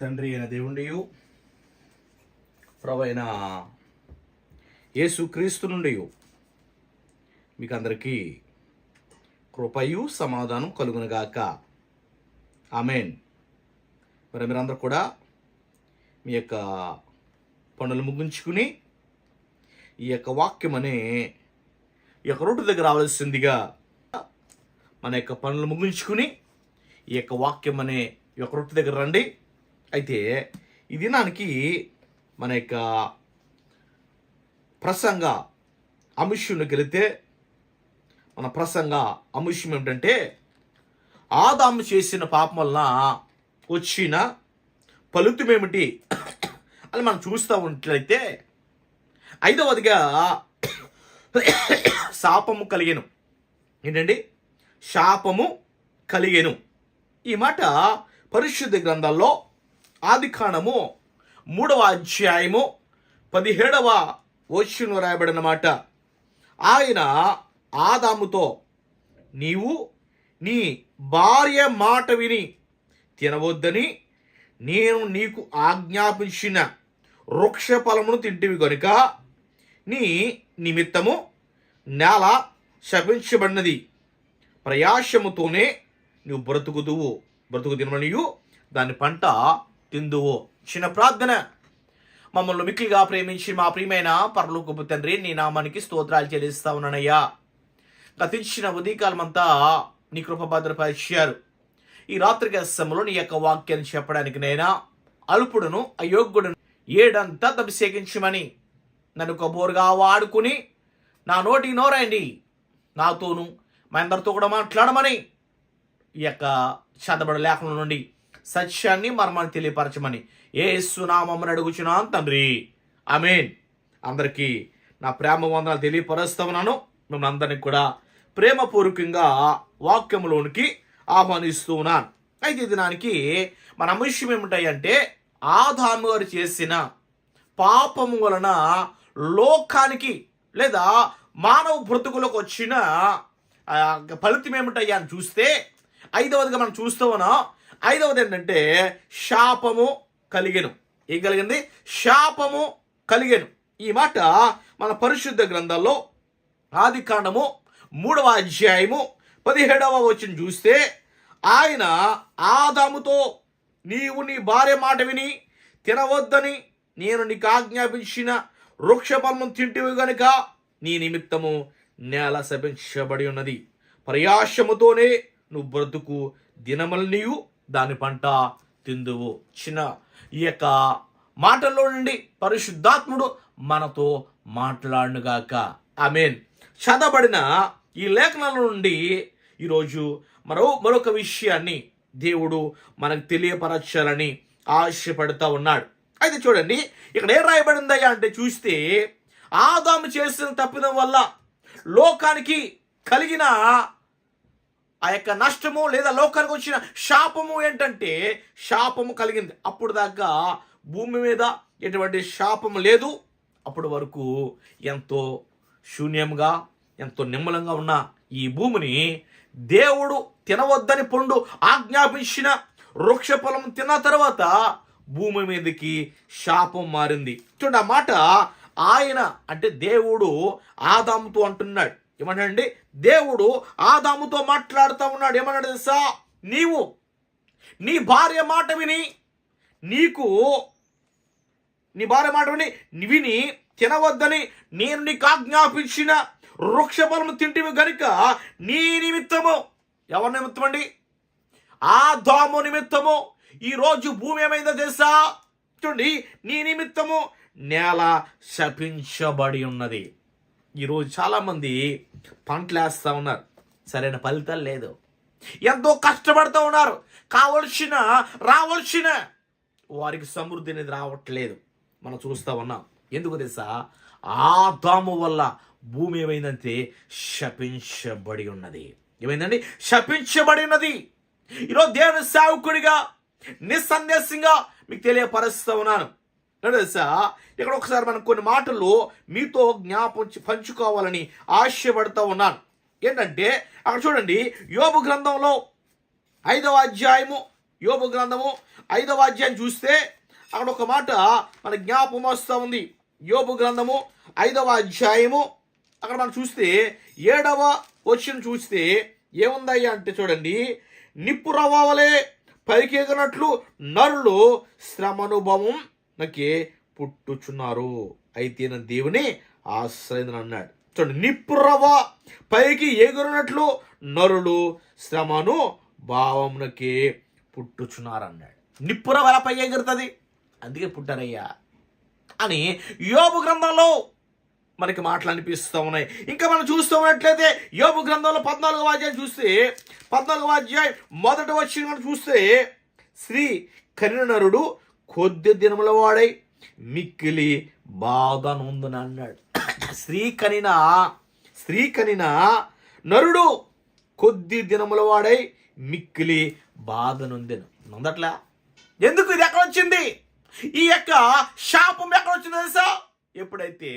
తండ్రి అయిన దేవుండి ప్రభైన యేసు క్రీస్తు నుండి మీకు అందరికీ కృపయు సమాధానం కలుగునుగాక. ఆమెన్. మరి మీరందరూ కూడా మీ యొక్క పనులు ముగించుకుని ఈ యొక్క వాక్యం అనే ఈ యొక్క రోడ్డు దగ్గర రావాల్సిందిగా మన యొక్క పనులు ముగించుకుని ఈ యొక్క వాక్యం అనే ఈ యొక్క రొట్టె దగ్గర రండి. అయితే ఈ దినానికి మన యొక్క ప్రసంగ అంశంలోకి వెళితే మన ప్రసంగ అంశం ఏమిటంటే ఆదాము చేసిన పాపం వలన వచ్చిన ఫలితం ఏమిటి అని మనం చూస్తూ ఉన్నట్లయితే ఐదవదిగా శాపము కలిగేను. ఏంటండి? శాపము కలిగేను. ఈ మాట పరిశుద్ధ గ్రంథాల్లో ఆది కాండము మూడవ అధ్యాయము పదిహేడవ వచనం రాయబడినమాట ఆయన ఆదాముతో నీవు నీ భార్య మాట విని తినవద్దని నేను నీకు ఆజ్ఞాపించిన వృక్ష ఫలమును తింటివి కనుక నీ నిమిత్తము నేల శపించబడినది. ప్రయాసముతోనే నువ్వు బ్రతుకుదువు. బ్రతుకు తినమనియు. దాని పంట తిందువు. చిన్న ప్రార్థన. మమ్మల్ని మిక్కిలిగా ప్రేమించి మా ప్రియమైన పరలోకపు తండ్రి నీ నామానికి స్తోత్రాలు చెల్లిస్తా ఉన్నానయ్యా. గతించిన ఉదయకాలమంతా నీ కృప భద్రపరిచారు. ఈ రాత్రి సమయంలో నీ యొక్క వాక్యాన్ని చెప్పడానికి నైనా? అల్పుడును అయోగ్యుడును ఏడంతా అభిషేకించమని నన్ను కబోరుగా వాడుకుని నా నోటి నోరండి. నాతోను మా అందరితో కూడా మాట్లాడమని ఈ యొక్క చదబడ లేఖనం నుండి సత్యాన్ని మర్మాన్ని తెలియపరచమని ఏ సునామని అడుగుచున్నాను తండ్రి. అమేన్ అందరికీ నా ప్రేమ వందనాలు తెలియపరుస్తా ఉన్నాను. మిమ్మల్ని అందరినీ కూడా ప్రేమపూర్వకంగా వాక్యంలోనికి ఆహ్వానిస్తూ ఉన్నాను. అయితే ఈ దినానికి మన అంశం ఏమిటాయంటే ఆదాము గారు చేసిన పాపము వలన లోకానికి లేదా మానవ బ్రతుకులకు వచ్చిన ఫలితం ఏమిటయ్యా అని చూస్తే ఐదవదిగా మనం చూస్తూ ఉన్నాం ఐదవది ఏంటంటే శాపము కలిగెను. ఏం కలిగింది? శాపము కలిగెను. ఈ మాట మన పరిశుద్ధ గ్రంథాల్లో ఆది కాండము మూడవ అధ్యాయము పదిహేడవ వచ్చిన చూస్తే ఆయన ఆదాముతో నీవు నీ భార్య మాట విని తినవద్దని నేను నీకు ఆజ్ఞాపించిన వృక్ష తింటివి గనుక నీ నిమిత్తము నేల శపించబడి ఉన్నది. ప్రయాసముతోనే నువ్వు బ్రతుకు దినమల్ నీవు దాని పంట తిందువు. చిన్న ఈ యొక్క మాటల్లో నుండి పరిశుద్ధాత్ముడు మనతో మాట్లాడుగాక మీన్ చదవబడిన ఈ లేఖనాల నుండి ఈరోజు మరో మరొక విషయాన్ని దేవుడు మనకు తెలియపరచాలని ఆశపడుతూ ఉన్నాడు. అయితే చూడండి ఇక్కడ ఏం రాయబడిందయ్యా అంటే చూస్తే ఆదాము చేసిన తప్పిదం వల్ల లోకానికి కలిగిన ఆ యొక్క నష్టము లేదా లోకానికి వచ్చిన శాపము ఏంటంటే శాపము కలిగింది. అప్పుడు దాకా భూమి మీద ఎటువంటి శాపము లేదు. అప్పటి వరకు ఎంతో శూన్యంగా ఎంతో నిమ్మలంగా ఉన్న ఈ భూమిని దేవుడు తినవద్దని పండు ఆజ్ఞాపించిన వృక్ష ఫలం తిన్న తర్వాత భూమి మీదకి శాపం మారింది. చూడండి ఆ మాట ఆయన అంటే దేవుడు ఆదాముతో అంటున్నాడు. ఏమంటండి దేవుడు ఆదాముతో మాట్లాడుతూ ఉన్నాడు. ఏమన్నాడు తెలుసా? నీవు నీ భార్య మాట విని నీకు నీ భార్య మాట విని విని తినవద్దని నేను నీకు ఆజ్ఞాపించిన వృక్షఫలము తింటివి గనుక నీ నిమిత్తము ఎవరి నిమిత్తం అండి? ఆదాము నిమిత్తము. ఈరోజు భూమి ఏమైందో తెలుసా? చూడండి నీ నిమిత్తము నేల శపించబడి ఉన్నది. ఈరోజు చాలామంది పంటలు వేస్తూ ఉన్నారు. సరైన ఫలితాలు లేదు. ఎంతో కష్టపడుతూ ఉన్నారు. కావలసిన రావాల్సిన వారికి సమృద్ధి అనేది రావట్లేదు. మనం చూస్తూ ఉన్నాం. ఎందుకు తెలుసా? ఆదాము వల్ల భూమి ఏమైందంటే శపించబడి ఉన్నది. ఏమైందండి? శపించబడి ఉన్నది. ఈరోజు దేవుని సేవకుడిగా నిస్సందేశంగా మీకు తెలియపరుస్తూ ఉన్నాను. తెలుసా? ఇక్కడ ఒకసారి మనం కొన్ని మాటలు మీతో జ్ఞాపం పంచుకోవాలని ఆశపడుతూ ఉన్నాను. ఏంటంటే అక్కడ చూడండి యోబు గ్రంథంలో ఐదవ అధ్యాయము యోబు గ్రంథము ఐదవ అధ్యాయం చూస్తే అక్కడ ఒక మాట మన జ్ఞాపం వస్తూ ఉంది. యోబు గ్రంథము ఐదవ అధ్యాయము అక్కడ మనం చూస్తే ఏడవ వచ్చిన చూస్తే ఏముందయ్యా అంటే చూడండి నిప్పు రవ్వలే పైకి ఎగినట్లు నరులు శ్రమనుభవం నకే పుట్టుచున్నారు. అయితే నా దేవుని ఆశ్రయిందని అన్నాడు. చూడండి నిప్పురవ పైకి ఎగురునట్లు నరులు శ్రమను భావమునకే పుట్టుచున్నారు అన్నాడు నిప్పు ఎలా పై ఎగురుతుంది? అందుకే పుట్టారయ్యా. అని యోబు గ్రంథంలో మనకి మాటలు అనిపిస్తూ ఉన్నాయి. ఇంకా మనం చూస్తూ ఉన్నట్లయితే యోబు గ్రంథంలో పద్నాలుగో అధ్యాయం చూస్తే పద్నాలుగో అధ్యాయం మొదట వచ్చి మనం చూస్తే శ్రీ కరుణరుడు కొద్ది దినముల వాడై మిక్కిలి బాధ నొందున అన్నాడు. స్త్రీ కనిన స్త్రీ కనిన నరుడు కొద్ది దినముల వాడై మిక్కిలి బాధ నొందెను. నొందట్లా? ఎందుకు ఇది ఎక్కడ వచ్చింది? ఈ యొక్క శాపం ఎక్కడ వచ్చింది తెలుసా? ఎప్పుడైతే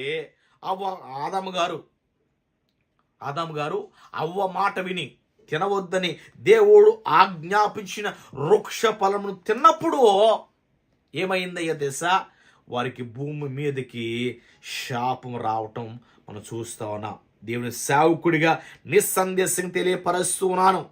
అవ్వ ఆదాము గారు ఆదాము గారు అవ్వ మాట విని తినవద్దని దేవుడు ఆజ్ఞాపించిన వృక్ష ఫలమును తిన్నప్పుడు ఏమైందయ్యా తెలుసా వారికి భూమి మీదకి శాపం రావటం మనం చూస్తా ఉన్నాం. దేవుని సేవకుడిగా నిస్సందేశం తెలియపరుస్తూ ఉన్నాను.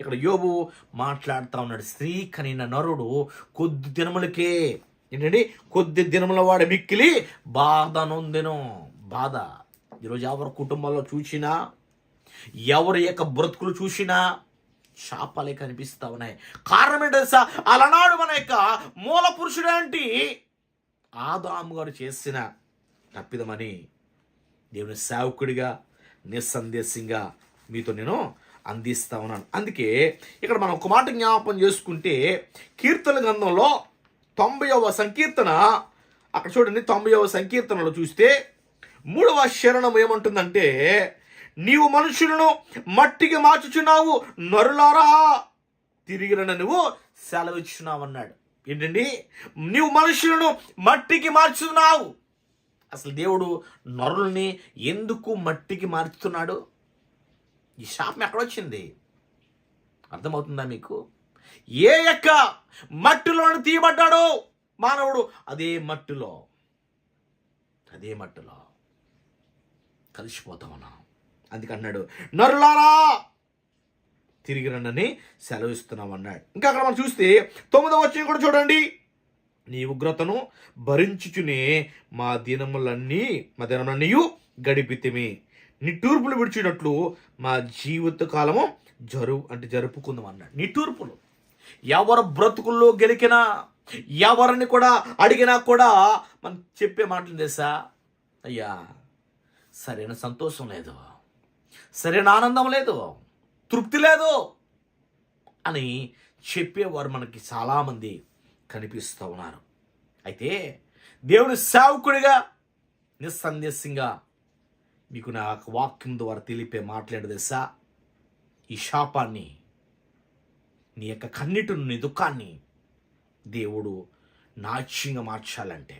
ఇక్కడ యోబు మాట్లాడుతూ ఉన్నాడు. స్త్రీ కనిన నరుడు కొద్ది దినములకే ఏంటండి? కొద్ది దినముల వాడు మిక్కిలి బాధ నొందెను. బాధ. ఈరోజు ఎవరి కుటుంబంలో చూసినా ఎవరి యొక్క బ్రతుకులు చూసినా శాపాలే కనిపిస్తూ ఉన్నాయి. కారణం ఏంటో తెలుసా? అలనాడు మన యొక్క మూల పురుషుడంటి ఆదాము గారు చేసిన తప్పిదమని దేవుని సేవకుడిగా నిస్సందేశంగా మీతో నేను అందిస్తా ఉన్నాను. అందుకే ఇక్కడ మనం ఒక మాట జ్ఞాపకం చేసుకుంటే కీర్తన గ్రంథంలో తొంభైవ సంకీర్తన అక్కడ చూడండి తొంభైవ సంకీర్తనలో చూస్తే మూడవ శరణం ఏమంటుందంటే నీవు మనుషులను మట్టికి మార్చుచున్నావు నరులారా. తిరిగిన నువ్వు సెలవిచ్చున్నావు అన్నాడు ఏంటండి? నీవు మనుషులను మట్టికి మార్చుతున్నావు అసలు దేవుడు నరుల్ని ఎందుకు మట్టికి మార్చుతున్నాడు? ఈ శాపం ఎక్కడొచ్చింది? అర్థమవుతుందా మీకు? ఏ యొక్క మట్టిలోని తీయబడ్డాడు? మానవుడు అదే మట్టిలో. అదే మట్టిలో. కలిసిపోతా ఉన్నాం అందుకన్నాడు నరులారా తిరిగి రండని సెలవిస్తున్నాం అన్నాడు. ఇంకా అక్కడ మనం చూస్తే తొమ్మిదవ వచ్చిన కూడా చూడండి. నీ ఉగ్రతను భరించుచునే మా దినములన్నీ మా దినములన్నీ గడిపితిమి. నిట్టూర్పులు విడిచినట్లు మా జీవిత కాలము జరు అంటే జరుపుకుందాం అన్నాడు. నిట్టూర్పులు. ఎవరు బ్రతుకుల్లో గెలికినా ఎవరిని కూడా అడిగినా కూడా మనం చెప్పే మాటలు తెలుసా? అయ్యా సరైన సంతోషం లేదు. సరైన ఆనందం లేదు. తృప్తి లేదు అని చెప్పేవారు మనకి చాలామంది కనిపిస్తూ ఉన్నారు. అయితే దేవుని సేవకుడిగా నిస్సందేశంగా మీకు నా వాక్యం ద్వారా తెలిపే మాట్లాడదేసా ఈ శాపాన్ని నీ యొక్క కన్నిటిని నీ దుఃఖాన్ని దేవుడు నాట్యంగా మార్చాలంటే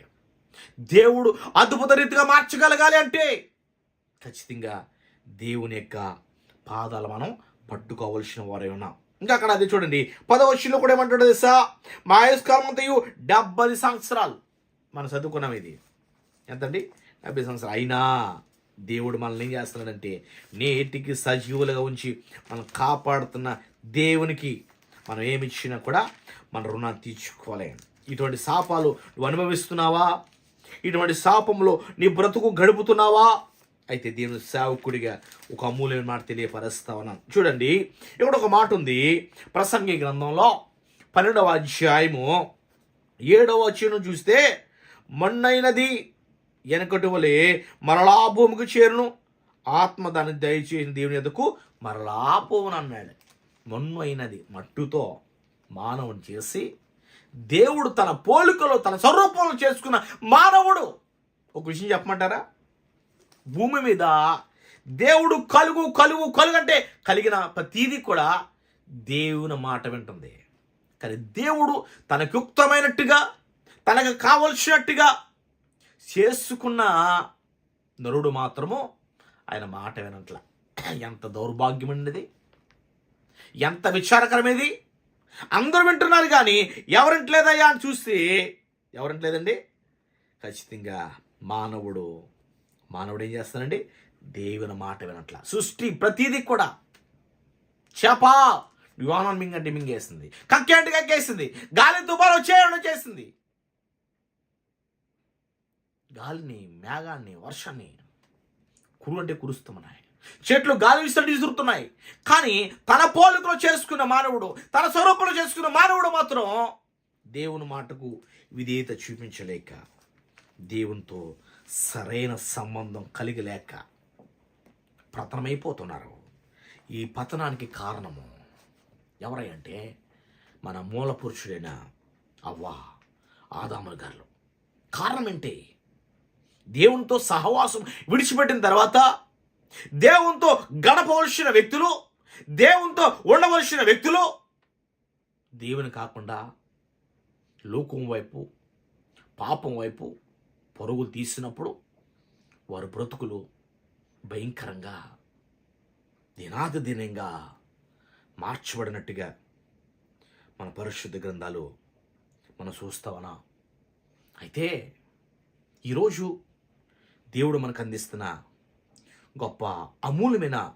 దేవుడు అద్భుత రీతిగా మార్చగలగాలి అంటే ఖచ్చితంగా దేవుని యొక్క పాదాలు మనం పట్టుకోవలసిన వారే ఉన్నాం ఇంకా అక్కడ అది చూడండి పదవచ్చులో కూడా ఏమంటాడు తెలుసా? మా అంతయు డెబ్బై సంవత్సరాలు. మనం చదువుకున్నాం ఇది. ఎంతండి? డెబ్బై సంవత్సరాలు. అయినా దేవుడు మనల్ని ఏం చేస్తున్నాడంటే నేటికి సజీవులుగా ఉంచి మనం కాపాడుతున్న దేవునికి మనం ఏమి ఇచ్చినా కూడా మన రుణాన్ని తీర్చుకోవాలి ఇటువంటి శాపాలు నువ్వు అనుభవిస్తున్నావా? ఇటువంటి శాపంలో నీ బ్రతుకు గడుపుతున్నావా? అయితే దేవుని సేవకుడిగా ఒక అమూల్యమైన మాట తెలియపరుస్తా ఉన్నాను చూడండి ఇక్కడ ఒక మాట ఉంది. ప్రసంగి గ్రంథంలో పన్నెండవ అధ్యాయము ఏడవ వచనం చూస్తే మన్నైనది వెనకటి వలె మరలా భూమికి చేరును. ఆత్మ దాన్ని దయచేసిన దేవుని ఎందుకు మరలా పోవును అన్నాడు. మన్ను అయినది మట్టుతో మానవుని చేసి దేవుడు తన పోలికలో తన స్వరూపంలో చేసుకున్న మానవుడు. ఒక విషయం చెప్పమంటారా? భూమి మీద దేవుడు కలుగు కలుగు కలుగు అంటే కలిగిన ప్రతీది కూడా దేవుని మాట వింటుంది. కానీ దేవుడు తనకు యుక్తమైనట్టుగా తనకు కావలసినట్టుగా చేసుకున్న నరుడు మాత్రము ఆయన మాట వినట్ల. ఎంత దౌర్భాగ్యమైనది ఎంత విచారకరమేది. అందరూ వింటున్నారు కానీ ఎవరింటలేదయ్యా అని చూస్తే ఎవరింటలేదండి? ఖచ్చితంగా మానవుడు మానవుడు ఏం చేస్తానండి దేవుని మాట వినట్ల. సృష్టి ప్రతిదీ కూడా చేప. యువానం మింగంటే మింగేసింది. కక్కేంటి కక్కేసింది గాలి తుఫాను వచ్చేయడం చేసింది. గాలిని మేఘాన్ని వర్షాన్ని కురులంటే కురుస్తున్నాయి. చెట్లు గాలి విసిరి విసురుతున్నాయి కానీ తన పోలికలో చేసుకున్న మానవుడు తన స్వరూపంలో చేసుకున్న మానవుడు మాత్రం దేవుని మాటకు విధేయత చూపించలేక దేవునితో సరైన సంబంధం కలిగి లేక పతనమైపోతున్నారు. ఈ పతనానికి కారణము ఎవరై అంటే మన మూల పురుషుడైన అవ్వ ఆదాముల గారు. కారణం ఏంటి దేవునితో సహవాసం విడిచిపెట్టిన తర్వాత దేవునితో గడపవలసిన వ్యక్తులు దేవునితో ఉండవలసిన వ్యక్తులు దేవుని కాకుండా లోకం వైపు పాపం వైపు పరుగులు తీసినప్పుడు వారి బ్రతుకులు భయంకరంగా దినాదినంగా మార్చబడినట్టుగా మన పరిశుద్ధ గ్రంథాలు మనం చూస్తామనా అయితే ఈరోజు దేవుడు మనకు అందిస్తున్న గొప్ప అమూల్యమైన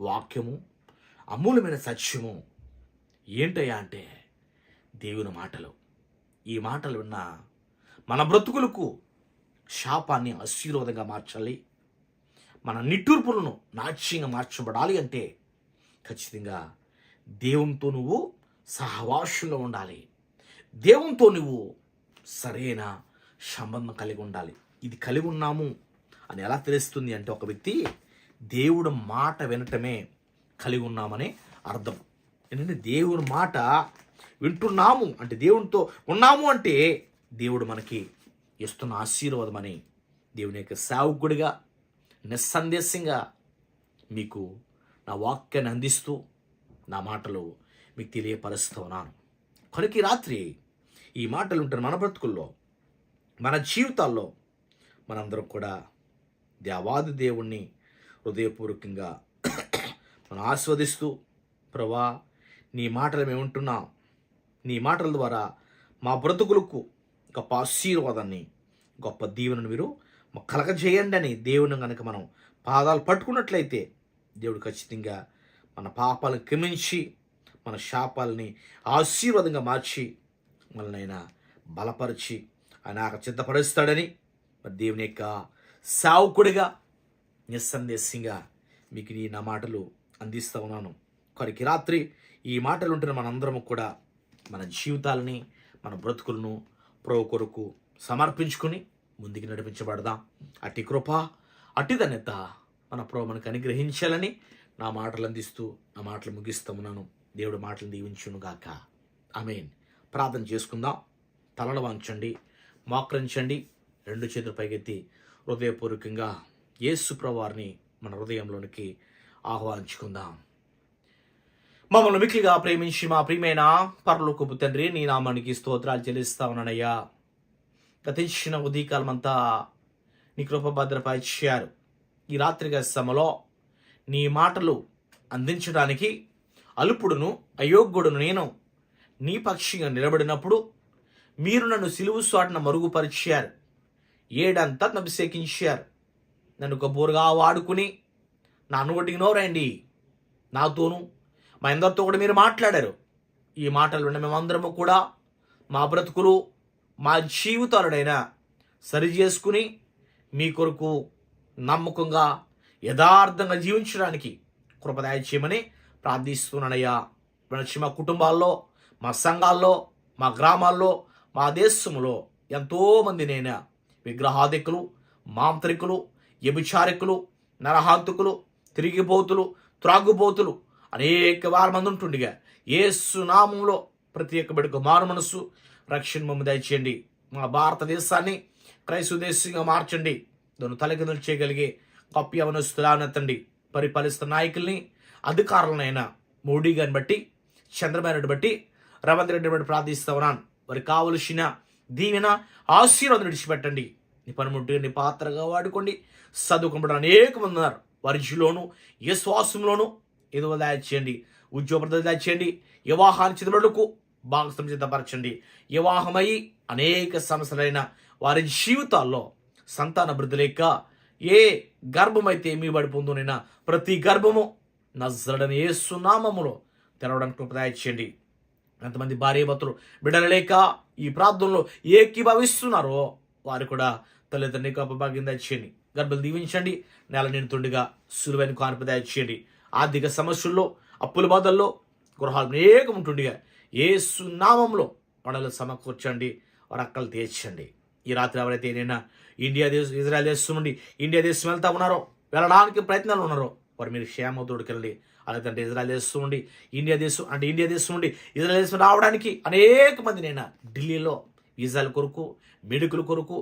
వాక్యము అమూల్యమైన సత్యము ఏంటయ్యా అంటే దేవుని మాటలు. ఈ మాటలు విన్న మన బ్రతుకులకు శాపాన్ని ఆశీర్వాదంగా మార్చాలి. మన నిట్టూర్పులను నాట్యంగా మార్చబడాలి అంటే ఖచ్చితంగా దేవునితో నువ్వు సహవాసంలో ఉండాలి. దేవునితో నువ్వు సరైన సంబంధం కలిగి ఉండాలి. ఇది కలిగి ఉన్నాము అని ఎలా తెలుస్తుంది అంటే ఒక వ్యక్తి దేవుడు మాట వినటమే కలిగి ఉన్నామని అర్థం. ఏంటంటే దేవుడి మాట వింటున్నాము అంటే దేవునితో ఉన్నాము అంటే దేవుడు మనకి ఇస్తున్న ఆశీర్వాదం అని దేవుని యొక్క సేవకుడిగా నిస్సందేశంగా మీకు నా వాక్యాన్ని అందిస్తూ నా మాటలు మీకు తెలియపరుస్తూ ఉన్నాను. కనుక ఈ రాత్రి ఈ మాటలు ఉంటున్న మన బ్రతుకుల్లో మన జీవితాల్లో మనందరం కూడా దేవాది దేవుణ్ణి హృదయపూర్వకంగా మనం ఆస్వాదిస్తూ ప్రభా నీ మాటలు మేము ఉంటున్నాం నీ మాటల ద్వారా మా బ్రతుకులకు గొప్ప ఆశీర్వాదాన్ని గొప్ప దీవెనను మీరు కలగజేయండి అని దేవుని కనుక మనం పాదాలు పట్టుకున్నట్లయితే దేవుడు ఖచ్చితంగా మన పాపాలను క్షమించి మన శాపాలని ఆశీర్వాదంగా మార్చి మనల్ని ఆయన బలపరిచి ఆయన ఆక సిద్ధపరుస్తాడని మరి దేవుని యొక్క సావుకుడిగా నిస్సందేశంగా మీకు నీ నా మాటలు అందిస్తూ ఉన్నాను. కొరికి రాత్రి ఈ మాటలు ఉంటున్న మనందరము కూడా మన జీవితాలని మన బ్రతుకులను ప్రభు కొరకు సమర్పించుకుని ముందుకు నడిపించబడదాం. అట్టి కృప అట్టి మన ప్రభు మనకు అనుగ్రహించాలని నా మాటలు అందిస్తూ నా మాటలు ముగిస్తూ ఉన్నాను. దేవుడు మాటలు దీవించునుగాక ఆమెన్. ప్రార్థన చేసుకుందాం. తలలు వాంచండి మోకరించండి రెండు చేతులు పైకెత్తి హృదయపూర్వకంగా యేసు ప్రవారిని మన హృదయంలోనికి ఆహ్వానించుకుందాం. మమ్మల్ని మిక్కిగా ప్రేమించి మా ప్రియమైన పరలోకపు తండ్రి నీ నామానికి స్తోత్రాలు చెల్లిస్తా ఉన్నానయ్యా. గతించిన ఉదయకాలమంతా నీ కృప భద్రపరిచారు. ఈ రాత్రిగా సమలో నీ మాటలు అందించడానికి అల్పుడును అయోగ్యుడును నేను నీ పక్షిగా నిలబడినప్పుడు మీరు నన్ను సిలువు సాటున మరుగుపరిచారు. ఏడంతా అభిషేకించారు. నన్ను గబ్బోరుగా వాడుకుని నా నోటికి నోరండి. నాతోనూ మా అందరితో కూడా మీరు మాట్లాడారు. ఈ మాటలు విన్న మేమందరము కూడా మా బ్రతుకులు మా జీవితాలనైనా సరి చేసుకుని మీ కొరకు నమ్మకంగా యథార్థంగా జీవించడానికి కృపదాయ చేయమని ప్రార్థిస్తున్నానయ్యా. వచ్చి మా కుటుంబాల్లో మా సంఘాల్లో మా గ్రామాల్లో మా దేశంలో ఎంతోమందినైనా విగ్రహాధికులు మాంత్రికులు వ్యభిచారికులు నరహాంతుకులు తిరిగిపోతులు త్రాగుబోతులు అనేక వారి మంది ఉంటుండగా ఏసు నామంలో ప్రతి ఒక్క బిడ్డకు మారు మనసు రక్షణ మమ్మ దయచేయండి. మా భారతదేశాన్ని క్రైస్తవ దేశంగా మార్చండి. దాన్ని తలకిందులు చేయగలిగే గొప్ప యవనస్తులానెత్తండి పరిపాలిస్తున్న నాయకుల్ని అధికారులనైనా మోడీ గారిని బట్టి చంద్రబాబు నాయుడు బట్టి రేవంత్ రెడ్డి బట్టి ప్రార్థిస్తా ఉన్నాను. వారి కావలసిన దీవెన ఆశీర్వాదం విడిచిపెట్టండి. నీ పనిముట్టు పాత్రగా వాడుకోండి. చదువుకుంటారు అనేక మంది ఉన్నారు. వారి జిలోను ఏ ఏదో చేయండి ఉద్యోగ ప్రదర్శన చేయండి వివాహాన్ని చిదబడుకు భాగస్వామ్యం సిద్ధపరచండి. వివాహమై అనేక సమస్యలైన వారి జీవితాల్లో సంతాన అభివృద్ధి లేక ఏ గర్భమైతే మీ పడి పొందునైనా ప్రతి గర్భము నజరడని ఏ సునామములో తెరవడానికి కృప చేయండి ఎంతమంది భార్య భర్తలు బిడ్డలు లేక ఈ ప్రార్థనలో ఏకీభవిస్తున్నారో వారు కూడా తల్లిదండ్రుని కృపభాగ్యం దయచేయండి. గర్భలు దీవించండి. నెల నిండుతుండగా సులువైన కానుపు దయచేయండి. ఆర్థిక సమస్యల్లో అప్పుల బాధల్లో గృహాలు అనేకం ఉంటుండగా ఏ సునామంలో మనల్ని సమకూర్చండి రక్కలు తీర్చండి. ఈ రాత్రి ఎవరైతే నేను ఇండియా దేశం ఇజ్రాయల్ దేశం నుండి ఇండియా దేశం వెళ్తా ఉన్నారో వెళ్ళడానికి ప్రయత్నాలు ఉన్నారో వారు మీరు క్షేమతోడికి వెళ్ళండి. అలాగే ఇజ్రాయల్ దేశం నుండి ఇండియా దేశం అంటే ఇండియా దేశం నుండి ఇజ్రాయల్ దేశం రావడానికి అనేక మంది నేను ఢిల్లీలో వీసాల కొరకు మెడికల్ కొరకు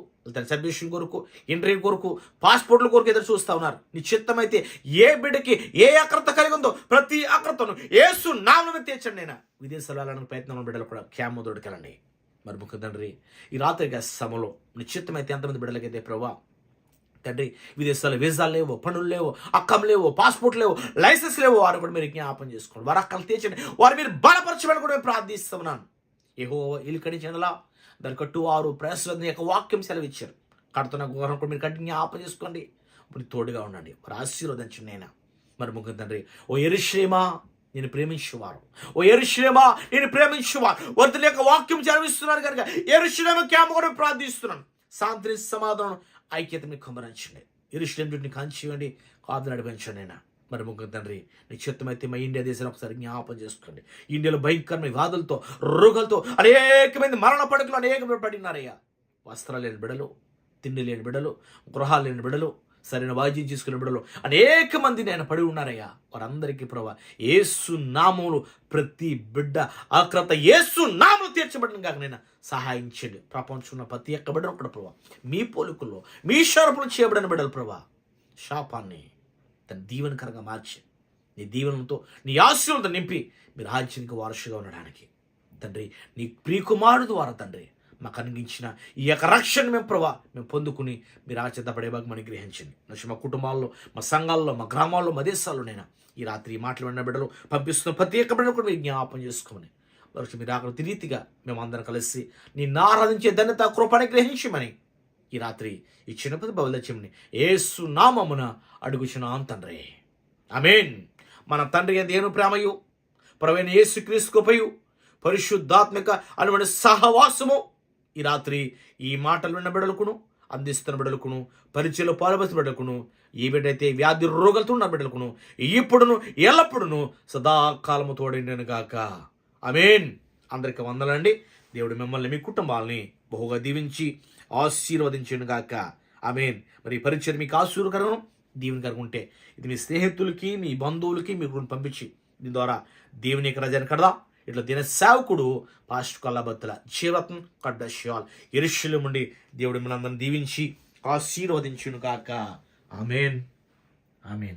సబ్మిషన్ కొరకు ఇంటర్వ్యూ కొరకు పాస్పోర్ట్ల కొరకు ఎదురు చూస్తా ఉన్నారు. నిశ్చిత్తమైతే ఏ బిడ్డకి ఏ అక్రత కలిగి ఉందో ప్రతి అక్రతను ఏసు నామను తీర్చండి నేను విదేశాలు వెళ్ళడానికి ప్రయత్నం బిడ్డలు కూడా క్యామ్ వెళ్ళండి మరి ముఖ్య తండ్రి ఈ రాత్రి సమలో నిశ్చిత్తమైతే ఎంతమంది బిడ్డలకైతే ప్రభా తండ్రి విదేశాల్లో వీసాలు లేవు పనులు లేవు అక్కం లేవు పాస్పోర్ట్ లేవు లైసెన్స్ లేవు వారు కూడా మీరు జ్ఞాపం చేసుకోండి. వారు అక్కలు తీర్చండి. వారు మీరు బలపరచమని కూడా మేము ప్రార్థిస్తున్నాను ఏహో ఇల్లు కడించడలా దానికి టూ ఆరు ప్రయాసం యొక్క వాక్యం సెలవిచ్చారు. కడుతున్న గుహరం కూడా మీరు కంటి జ్ఞాపం చేసుకోండి ఇప్పుడు తోడుగా ఉండండి. మరి ఆశీర్వదించండి నేను మరి ముగ్గురు తండ్రి ఓ ఎరుశ్రీమా నేను ప్రేమించేవారు. ఓ ఎరుశ్రేమా నేను ప్రేమించేవారు. వారి యొక్క వాక్యం చదివిస్తున్నారు కనుక ఎరుశ్రేమ క్యాంప్ కూడా ప్రార్థిస్తున్నాను శాంతిని సమాధానం ఐక్యత మీకు కుమరించండి ఎరుశ్లేం కాంచివ్వండి కాదు నడిపించండి నేను మరి ముగ్గురు తండ్రి. నిశ్చిత్తమైతే చిత్తమైతే మా ఇండియా దేశాన్ని ఒకసారి జ్ఞాపం చేసుకోండి. ఇండియాలో భయంకరమైన వ్యాధులతో రోగాలతో అనేకమంది మరణ పడకలు అనేక పడినారయ్యా. వస్త్రాలు లేని బిడలు తిండి లేని బిడలు గృహాలు లేని బిడలు సరైన వాయిద్యం చేసుకునే బిడలు అనేక మంది నేను పడి ఉన్నారయ్యా. వారందరికీ ప్రభా ఏసు నామములు ప్రతి బిడ్డ ఆక్రత ఏసు నామలు తీర్చబడిన కాక నేను సహాయించండి ప్రపంచంలో ప్రతి ఒక్క బిడ్డను ఒకటి ప్రభా మీ పోలికల్లో మీ షరపులు చేయబడిన బిడ్డలు ప్రభా శాపాన్ని తన దీవెనకరంగా మార్చి నీ దీవెనలతో నీ ఆశీర్వాదంతో నింపి మీరు రాజ్యానికి వారసుగా ఉండడానికి. తండ్రి నీ ప్రియకుమారుడు ద్వారా తండ్రి మాకు అనుగించిన ఈ యొక్క రక్షణ మేము ప్రభా మేము పొందుకుని మీరు ఆచేతపడే భాగం మనం గ్రహించండి నచ్చి మా కుటుంబాల్లో మా సంఘాల్లో మా గ్రామాల్లో మా దేశాల్లో నేను ఈ రాత్రి మాటలు విన్న బిడ్డలు పంపిస్తున్న ప్రతి ఒక్క బిడ్డలు కూడా మీరు జ్ఞాపం చేసుకోమని. వరకు మీరు ఆకలి రీతిగా మేము అందరం కలిసి నిన్ను ఆరాధించే ధన్యత కృపణ గ్రహించమని ఈ రాత్రి ఈ చిన్నపతి బౌలత్యముని ఏసు నామమున అడుగుచున్నాం తండ్రి. అమేన్ మన తండ్రి దేను ప్రేమయు? ప్రవీణ యేసు క్రీస్తుకుపయు పరిశుద్ధాత్మిక అటువంటి సహవాసము? ఈ రాత్రి ఈ మాటలు విన్న బిడలకును అందిస్తున్న బిడలకును పరిచయలో పాల్పసిన బిడలకును ఈ బిడ్డైతే వ్యాధి రోగాలతో ఉన్న బిడ్డలకును ఇప్పుడును ఎల్లప్పుడును సదాకాలము తోడైనను గాక. అమేన్ అందరికి వందలండి దేవుడు మిమ్మల్ని మీ కుటుంబాలని బహుగా దీవించి ఆశీర్వదించను గాక. ఆమెన్. మరి ఈ పరిచయం మీకు ఆశీర్వకరం దీవెనకరం ఉంటే. ఇది మీ స్నేహితులకి మీ బంధువులకి మీరు పంపించి. దీని ద్వారా దేవుని యొక్క రజాన్ని కడదాం. ఇట్లా దిన సేవకుడు పాస్ట్ కొల్లబత్తుల జీవత్నం కడ్డశ్యాల్ నుండి దేవుడు మనందరం దీవించి ఆశీర్వదించును కాక ఆమెన్. ఆమెన్.